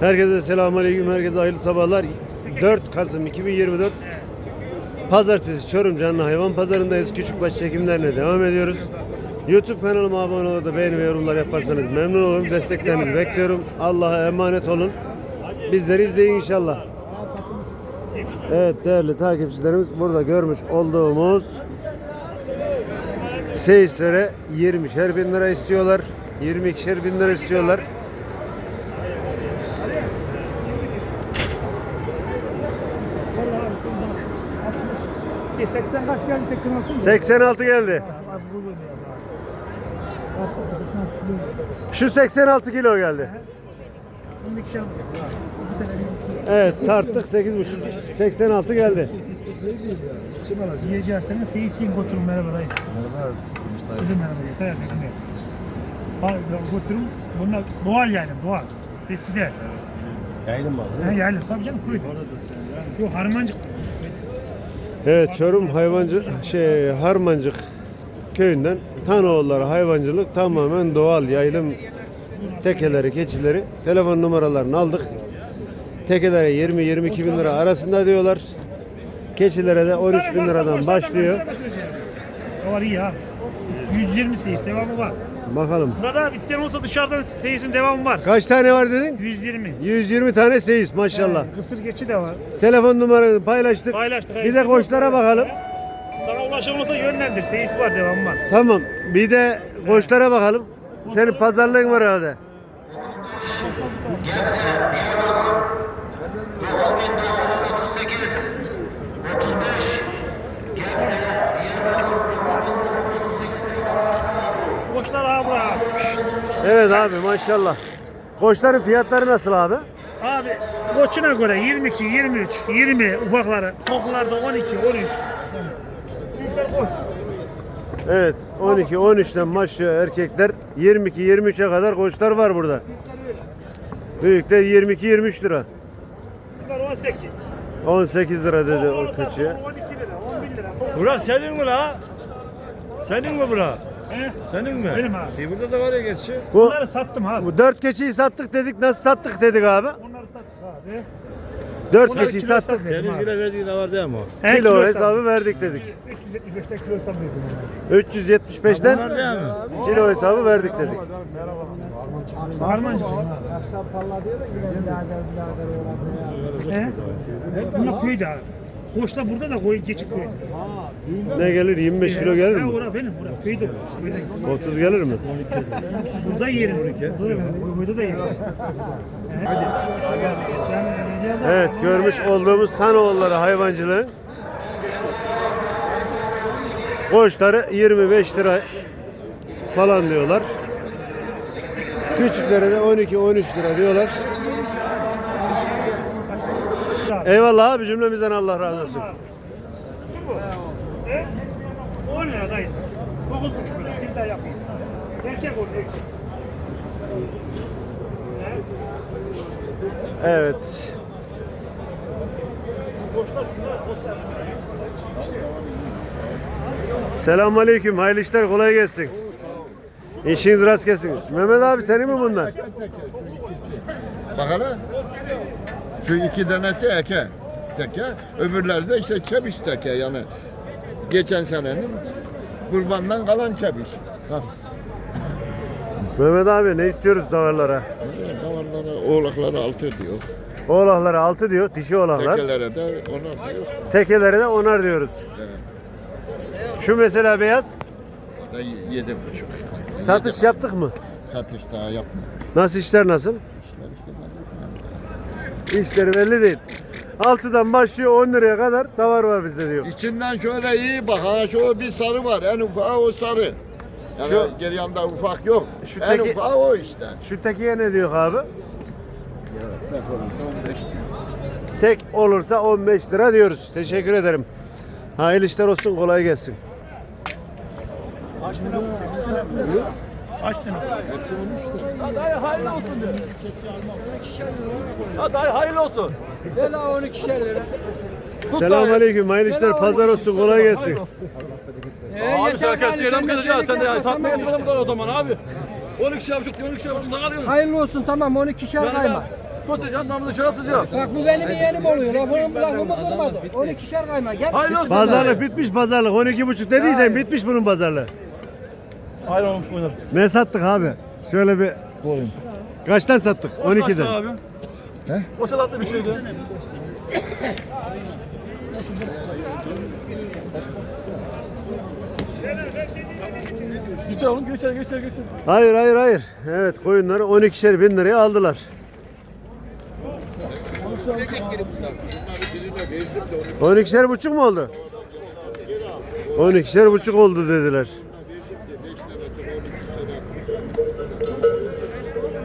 Herkese selamünaleyküm. Herkese hayırlı sabahlar. 4 Kasım 2024 Pazartesi Çorum Canlı Hayvan Pazarındayız. Küçükbaş çekimlerine devam ediyoruz. YouTube kanalıma abone olup da beğeni ve yorumlar yaparsanız memnun olurum. Desteklerinizi bekliyorum. Allah'a emanet olun. Bizleri izleyin inşallah. Evet değerli takipçilerimiz burada görmüş olduğumuz seyislere 20'şer bin lira istiyorlar. 22'şer bin lira istiyorlar. Ki 80 kaç geldi? 86 mı? 86 geldi. Abi bu böyle yaz abi. Şu 86 kilo geldi. 12 şey. Evet tarttık 8,5 86 geldi. Yiyeceğiz senin seyisiyin götürün merhaba dayı. Merhaba, Kılıç dayı. Dedim merhaba yeter ya ya. Ha götürün. Bunlar doğal yani doğal. Beside. Yaylım var. Ha yaylım tabii canım kuydu. Yok harmancık. Evet Çorum hayvancı şey Harmancık köyünden Tanoğulları hayvancılık tamamen doğal yayılım tekeleri, keçileri telefon numaralarını aldık. Tekelere 20-22 bin lira arasında diyorlar. Keçilere de 13 bin liradan başlıyor. Var iyi abi. 120 seyis devamı var. Bakalım. Burada abi isteyen olsa dışarıdan seyisin devamı var. Kaç tane var dedin? 120. 120 tane seyis maşallah. He, Kısır geçi de var. Telefon numaranı paylaştık. Paylaştık. Bir de koçlara bakalım. Sana ulaşılmasa yönlendir. Seyis var devamı var. Tamam. Bir de koçlara bakalım. Senin pazarlığın var herhalde. Koçlar abi abi. Evet abi maşallah. Koçların fiyatları nasıl abi? Abi koçuna göre 22, 23, 20 ufakları. Toklarda 12, 13. Büyükler koç. Evet 12 13'ten başlıyor erkekler 22 23'e kadar koçlar var burada. Büyükler 22 23 lira. Bunlar 18. 18 lira dedi o Orası keçiye. 12 lira, 11 lira. Bura senin mi la? Senin mi bura? He? Senin mi? Benim abi. E burada da var ya geçi. Bu Bunları sattım abi. bu 4 keçiyi sattık dedik. Nasıl sattık dedik abi? Bunları sattık abi. 4 Bunları keçiyi kilo sattık. satmıyorum abi. Denizgile verdiğin de var değil mi o? He, Kilo kilo hesabı sattım. verdik dedik. 375'ten kilo hesabı verdim. 375'ten Bunlar değil mi? kilo hesabı verdik dedik. Harmancı. He? Bunlar köyde abi. Koçta burada da koy geçi köyde. Ne gelir? 25 kilo gelir mi? ora benim, ora köyde. Köyde. 30 gelir mi? Burada yerim. Burada, burada da yerim. Evet görmüş olduğumuz Tanoğulları hayvancılığın koçları 25 lira falan diyorlar. Küçüklere de 12-13 lira diyorlar. Eyvallah abi cümlemizden Allah razı olsun. Şu bu. He? 10 lira dayısı. 9,5 lira. Siftah yapayım. Erkek ol erkek. He? Evet. Koçlar şunlar, koçlar. Selamun aleyküm. Hayırlı işler kolay gelsin. İşiniz rast gelsin. Mehmet abi senin mi bunlar? Bak hele. Şu iki tanesi eke. Teke. Öbürleri de işte çebiş teke yani. Geçen senenin kurbandan kalan çebiş. Ha. Mehmet abi ne istiyoruz davarlara? Davarlara, oğlaklara altı diyor. Oğlaklara 6 diyor, dişi oğlaklar. Tekelere de onar diyor. Tekelere de onar diyoruz. Evet. Şu mesela beyaz. Da yedi buçuk. Satış yaptık mı? Satış daha yapmadık. Nasıl işler nasıl? İşleri belli değil. 6'dan başlıyor 10 liraya kadar davar var bizde diyor. İçinden şöyle iyi bak. Ha şu bir sarı var. En ufağı o sarı. Yani Şu- geri yanda ufak yok. Şu en teki- ufağı o işte. Şu tekiye ne diyor abi? Bak orada 15 diyor. Tek olursa 15 lira diyoruz. Teşekkür ederim. Hayırlı işler olsun kolay gelsin. Hepsi 13 lira. Vela 12 lira. Selamun aleyküm. Hayırlı işler pazar olsun kolay gelsin. Abi sen kestiğine mi Ya sen de yani satmaya yapalım o zaman abi. 12 şey yapacak, 12 şey yapacak, ne alıyorsun? Hayırlı olsun tamam 12 şer kayma. Koşacağım namını çıkartacağım. Bak bu benim yeğenim oluyor. Lafımı lafımı kırmadı. 12'şer kayma. Gel. Hayırlı olsun. Pazarlık bitmiş pazarlık. 12,5 dediysen bitmiş bunun pazarlığı. Hayırlı olmuş oynar. Ne sattık abi? Şöyle bir Kaçtan sattık? 12'den. abi. He? O salatlı bir şeydi. Geçer oğlum geçer geçer geçer. Hayır hayır hayır. Evet koyunları 12'şer bin liraya aldılar. On ikişer buçuk mu oldu? On ikişer buçuk oldu dediler.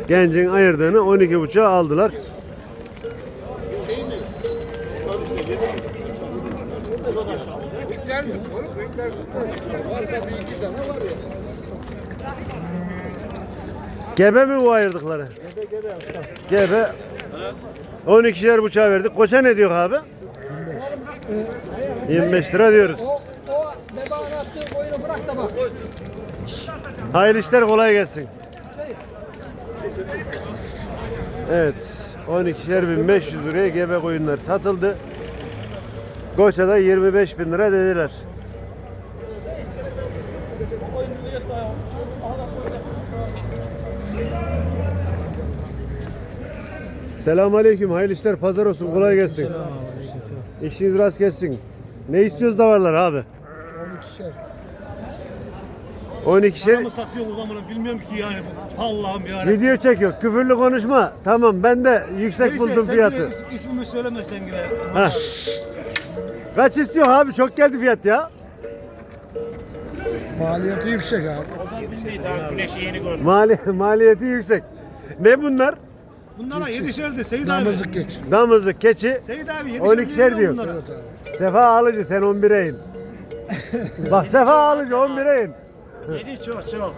Gencin ayırdığını 12 buçuğa aldılar. Gebe mi bu ayırdıkları? Gebe gebe. 12'şer buçuğa verdik. Koça ne diyor abi? 25 lira diyoruz. O, o bebe anlattığı koyunu bırak da bak. Hayırlı işler kolay gelsin. Evet. 12'şer 1500 liraya gebe koyunlar satıldı. Koça'da 25 bin lira dediler. Selamun Aleyküm. Hayırlı işler. Pazar olsun. Kolay gelsin. İşiniz rast gelsin. Ne istiyoruz da varlar abi? 12'şer. 12'şer satıyor o zaman bilmiyorum ki yani. Allah'ım ya. Video çekiyor. Küfürlü konuşma. Tamam ben de yüksek buldum fiyatı. ismimi söylemesen yine. Heh. Kaç istiyor abi? Çok geldi fiyat ya. Maliyeti yüksek abi. Mali, maliyeti yüksek. Ne bunlar? Bunlara yedişerdi Seyit Namazlık geç. Damızlık, keçi. Seyit abi 12'şer diyor. Evet abi. Sefa alıcı sen 11'e in. Bak Sefa alıcı 11'e in. Yedi çok çok.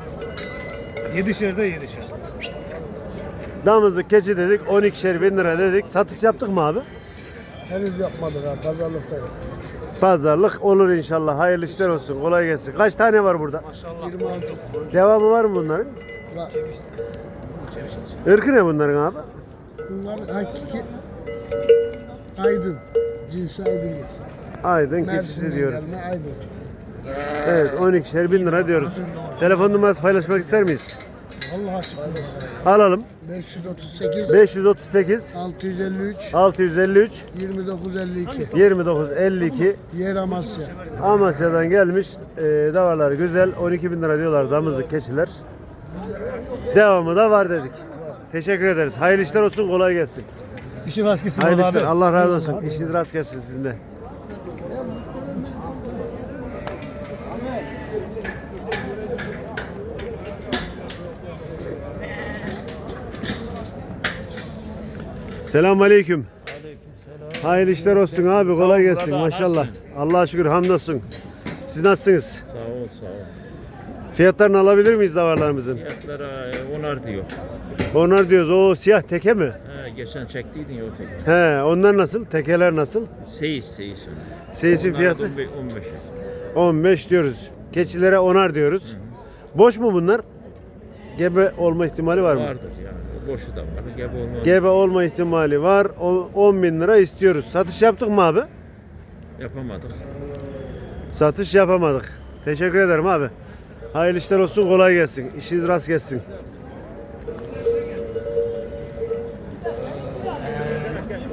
Yedişerde yedişer. Damızlık, keçi dedik 12'şer bin lira dedik. Satış yaptık mı abi? Henüz yapmadık abi. Pazarlıkta yok. Pazarlık olur inşallah. Hayırlı işler olsun. Kolay gelsin. Kaç tane var burada? 26 Devamı var mı bunların? var. Irkı ne bunların abi? Bunlar hakiki aydın. Cinsi aydın geçsin. Aydın keçisi Mersin'den diyoruz. gelme aydın. Evet 12'şer bin lira diyoruz. Telefon numarası paylaşmak ister miyiz? Allah açık olsun. Alalım. 538 538 653 653 2952 2952 Yer Amasya. Amasya'dan gelmiş e, davarlar güzel 12 bin lira diyorlar damızlık keçiler. Devamı da var dedik. Teşekkür ederiz. Hayırlı işler olsun kolay gelsin. İşin rast gitsin Hayırlı işler Allah razı olsun. İşiniz rast gelsin sizin de. Selamun aleyküm. Hayırlı işler olsun abi kolay gelsin maşallah. Allah'a şükür hamdolsun. Siz nasılsınız? Sağ ol sağ ol. Fiyatlarını alabilir miyiz davarlarımızın? Fiyatlara e, onar diyor. Onlar diyoruz o siyah teke mi? Ha, geçen çektiydin ya o tek. He onlar nasıl? Tekeler nasıl? Seyis seyis. Seyisin fiyatı 15. 15 diyoruz. Keçilere onar diyoruz. Boş mu bunlar? Gebe olma ihtimali var mı? Vardır yani. Boşu da var. Gebe olmaz. Gebe olma ihtimali var. O- 10 bin lira istiyoruz. Satış yaptık mı abi? Yapamadık. Satış yapamadık. Teşekkür ederim abi. Hayırlı işler olsun, kolay gelsin. İşiniz rast gelsin.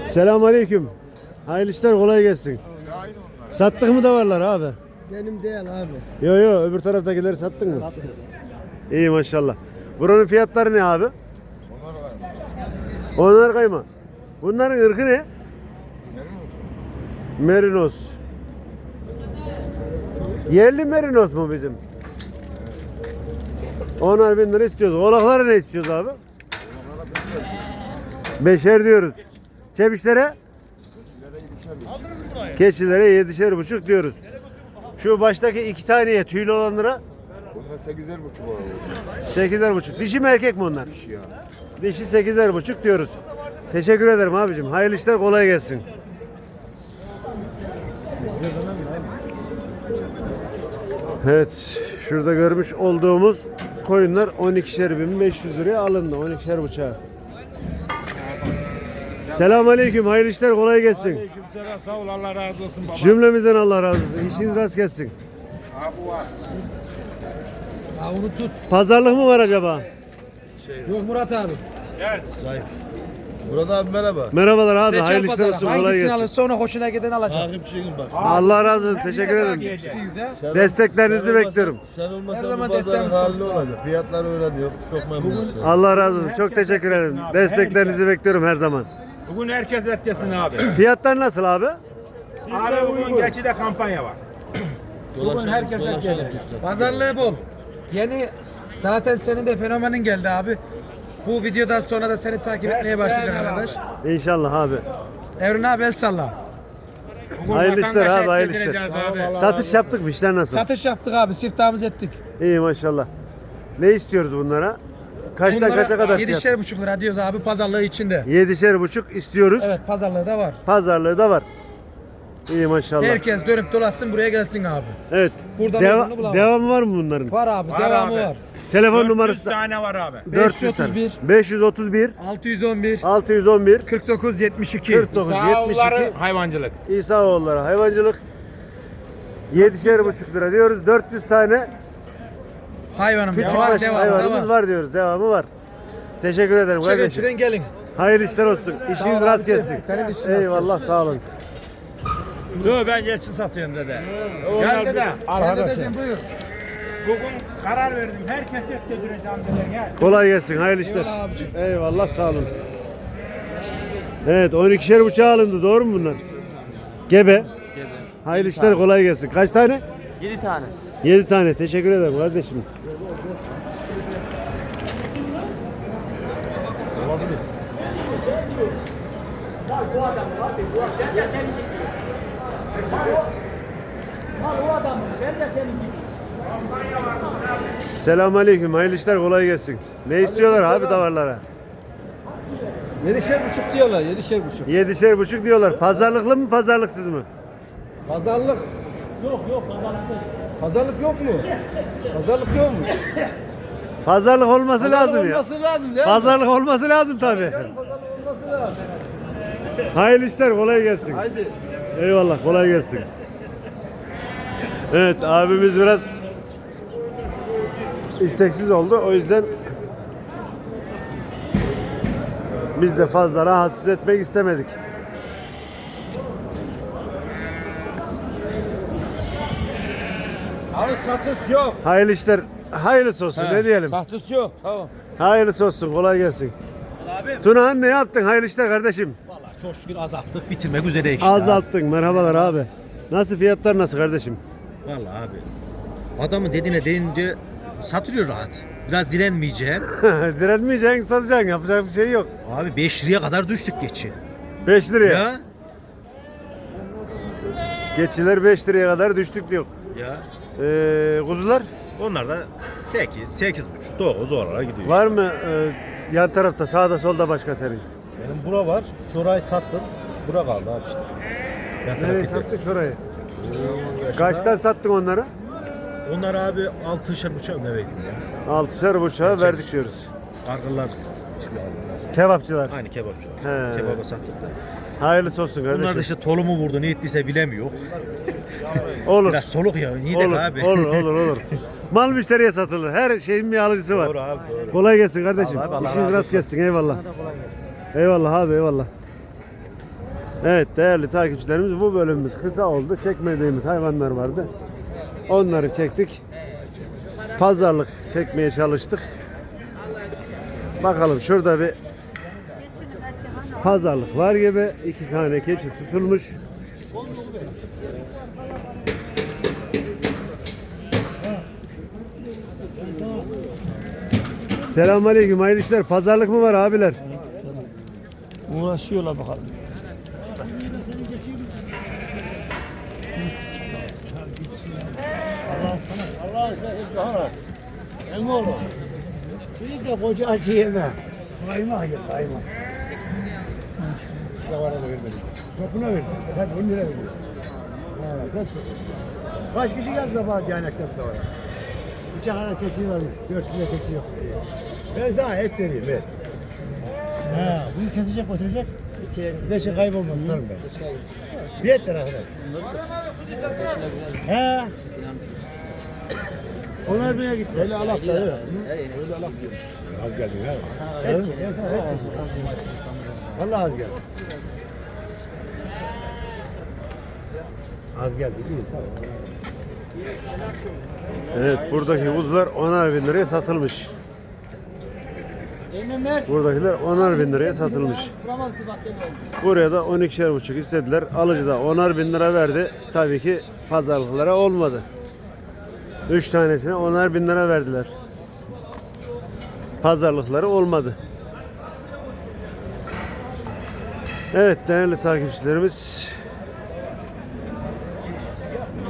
Selamun aleyküm. Hayırlı işler, kolay gelsin. Sattık mı da varlar abi? Benim değil abi. Yo yo öbür taraftakileri sattın mı? İyi maşallah. Buranın fiyatları ne abi? Onlar kayma. Bunların ırkı ne? Merinos. Yerli merinos mu bizim? Onar bin lira istiyoruz. Oğlakları ne istiyoruz abi? Beşer diyoruz. Çebişlere? Keçilere yedişer buçuk diyoruz. Şu baştaki iki taneye tüylü olanlara Bunlar 8'er buçuk var. sekizer buçuk. Dişi mi erkek mi onlar? Dişi sekizer buçuk diyoruz. Teşekkür ederim abicim. Hayırlı işler kolay gelsin. Evet, şurada görmüş olduğumuz koyunlar 12'şer 1500 liraya alındı. 12'şer bıçağı. Selamun aleyküm. Hayırlı işler kolay gelsin. Selam sağ ol Allah razı olsun baba. Cümlemizden Allah razı olsun. İşiniz rast gelsin. Ha onu tut. Pazarlık mı var acaba? Yok Murat abi. Burada abi merhaba. Merhabalar abi. Seçer Hayırlı işler pazara. olsun. Kolay Hangisini gelsin. alırsa ona hoşuna giden alacak. Takipçiyim bak. Allah razı olsun. Teşekkür ederim. Takipçisiyiz ya. Desteklerinizi bekliyorum. Sen Her olmasan zaman bu pazarın desteğimiz halini olsun. olacak. Fiyatları öğreniyor. Çok memnunuz. Allah razı olsun. Çok teşekkür ederim. Desteklerinizi bekliyorum her zaman. Bugün herkes et yesin abi. Fiyatlar nasıl abi? abi bugün gerçi de kampanya var. bugün herkes et gelir. Pazarlığı bol. Yeni zaten senin de fenomenin geldi abi. Bu videodan sonra da seni takip etmeye başlayacak arkadaş. İnşallah abi. Evren abi el salla. Bugün Hayırlı işler vatandaşa abi, hayırlı işler. yedireceğiz abi. Satış yaptık mı? İşler nasıl? Satış yaptık abi. Siftahımızı ettik. İyi maşallah. Ne istiyoruz bunlara? Kaçtan Bunlara kaça kadar fiyat? Yedişer buçuk lira diyoruz abi pazarlığı içinde. Yedişer buçuk istiyoruz. Evet pazarlığı da var. Pazarlığı da var. İyi maşallah. Herkes dönüp dolaşsın buraya gelsin abi. Evet. Buradan Deva- öbürünü bulamam. devamı var mı bunların? Var abi Var devamı abi. var. Telefon 400 numarası tane var abi. 400 tane. 531 531 611 611 49 72 49 Sağolları 72 hayvancılık. İsaoğulları hayvancılık 7'şer buçuk lira diyoruz. 400 tane Hayvanımız küçük baş devamı da hayvanımız var. var diyoruz. Devamı var. Teşekkür ederim Çıkın kardeşim. çıkın gelin. Hayırlı işler olsun. İşiniz ol rast abicim. gelsin. Senin işin rast Eyvallah sağ olun. Yok ben geçi satıyorum dede. Gel dede. Gel dedeciğim buyur. Bugün karar verdim. Herkes et yedireceğim dede gel. Kolay gelsin. Hayırlı işler. Eyvallah abicim. Eyvallah sağ olun. Evet 12'şer bıçağı alındı doğru mu bunlar? Gebe. Hayırlı işler kolay gelsin. Kaç tane? 7 tane. 7 tane. Teşekkür ederim kardeşim. Selamun Aleyküm. Hayırlı işler kolay gelsin. Ne istiyorlar abi davarlara? 7'şer buçuk diyorlar. 7'şer buçuk. Yedişer buçuk diyorlar. Pazarlıklı mı pazarlıksız mı? Pazarlık. Yok yok pazarlıksız. Pazarlık yok mu? Pazarlık yok mu? Pazarlık olması lazım ya. Olması lazım değil mi? Pazarlık olması lazım tabii. Pazarlık olması lazım. Hayırlı işler kolay gelsin. Haydi. Eyvallah kolay gelsin. Evet abimiz biraz isteksiz oldu. O yüzden biz de fazla rahatsız etmek istemedik. Abi satış yok. Hayırlı işler. Hayırlısı olsun ne diyelim. Satış yok. Tamam. Hayırlısı olsun kolay gelsin. Tunahan ne yaptın? Hayırlı işler kardeşim. Vallahi çok şükür azalttık bitirmek üzereyiz işte. Azalttın. Merhabalar abi. Nasıl fiyatlar nasıl kardeşim? Vallahi abi. Adamın dediğine deyince satılıyor rahat. Biraz direnmeyeceksin. Direnmeyeceksin, satacaksın. Yapacak bir şey yok. Abi 5 liraya kadar düştük geçi. 5 liraya. Ya. Geçiler 5 liraya kadar düştük diyor. Ya. Ee, kuzular Onlar da 8, 8 buçuk, 9 oralara gidiyor. var mı e, yan tarafta sağda solda başka senin? Benim bura var. Şurayı sattım. Bura kaldı abi işte. Yan taraf Nereye gidiyor. sattık şurayı? Kaçtan sattın onları? Onlar abi 6'şer buçuk ne verdim ya. Altışar buçuğa verdik diyoruz. Argılar. Kebapçılar. Aynı kebapçı. He. Kebaba sattık da. Hayırlısı olsun Bunlar da kardeşim. işte tolumu vurdu. Ne ettiyse bilemiyor. Olur. Biraz soluk ya. İyi Olur, de abi. olur, olur, olur. Mal müşteriye satılır. Her şeyin bir alıcısı var. Doğru abi doğru. Kolay gelsin kardeşim. abi, Allah İşiniz razı rast gelsin. Eyvallah. Eyvallah abi eyvallah. Evet değerli takipçilerimiz bu bölümümüz kısa oldu. Çekmediğimiz hayvanlar vardı. Onları çektik. Pazarlık çekmeye çalıştık. Bakalım şurada bir pazarlık var gibi. iki tane keçi tutulmuş. Selamünaleyküm hayırlı işler. Pazarlık mı var abiler? Uğraşıyorlar bakalım. Şimdi de koca acı yeme. Kaymak ye kaymak. Davara da vermedim. Topuna verdim. Hadi 10 lira verdim. Kaç kişi geldi de bana dernekten davara? Bıçak ara kesiyorlarmış. 4 kilo kesiyor. Ben sana et vereyim ver. Ha, bunu kesecek götürecek. Beşi kaybolmaz tutarım ben. Yeter arkadaş. He. Onlar bile gitti. Öyle alak da öyle. Öyle alak diyor. Az geldin ha. Evet. Vallahi az geldi. Az geldi değil mi? Evet buradaki kuzular 10'ar bin liraya satılmış. Buradakiler 10'ar bin liraya satılmış. Buraya da 12'şer buçuk istediler. Alıcı da 10'ar bin lira verdi. Tabii ki pazarlıklara olmadı. 3 tanesine 10'ar bin lira verdiler. Pazarlıkları olmadı. Evet değerli takipçilerimiz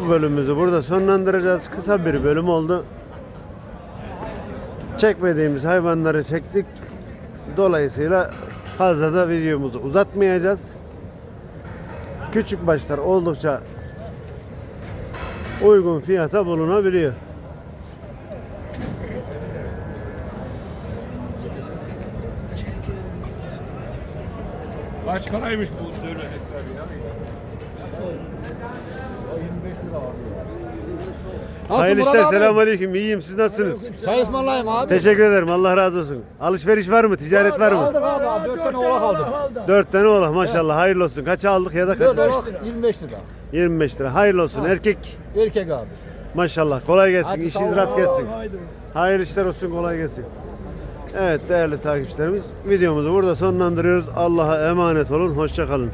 bu bölümümüzü burada sonlandıracağız. Kısa bir bölüm oldu. Çekmediğimiz hayvanları çektik. Dolayısıyla fazla da videomuzu uzatmayacağız. Küçük başlar oldukça uygun fiyata bulunabiliyor. Kaç paraymış bu söyledikler ya? Hayırlı işler. Selamünaleyküm. İyiyim. Siz nasılsınız? Çay ısmarlayayım abi. Teşekkür ederim. Allah razı olsun. Alışveriş var mı? Ticaret var mı? Aldık abi, abi. Dört tane oğlak aldım. Dört tane oğlak maşallah. Hayırlı olsun. Kaça aldık ya da kaç? Dört oğlak 25 lira. 25 lira. Hayırlı olsun. Erkek Erkek abi. maşallah. Kolay gelsin. Hadi İşiniz sağ ol. rast gelsin. Hayırlı işler olsun. Kolay gelsin. Evet değerli takipçilerimiz videomuzu burada sonlandırıyoruz. Allah'a emanet olun. Hoşça kalın.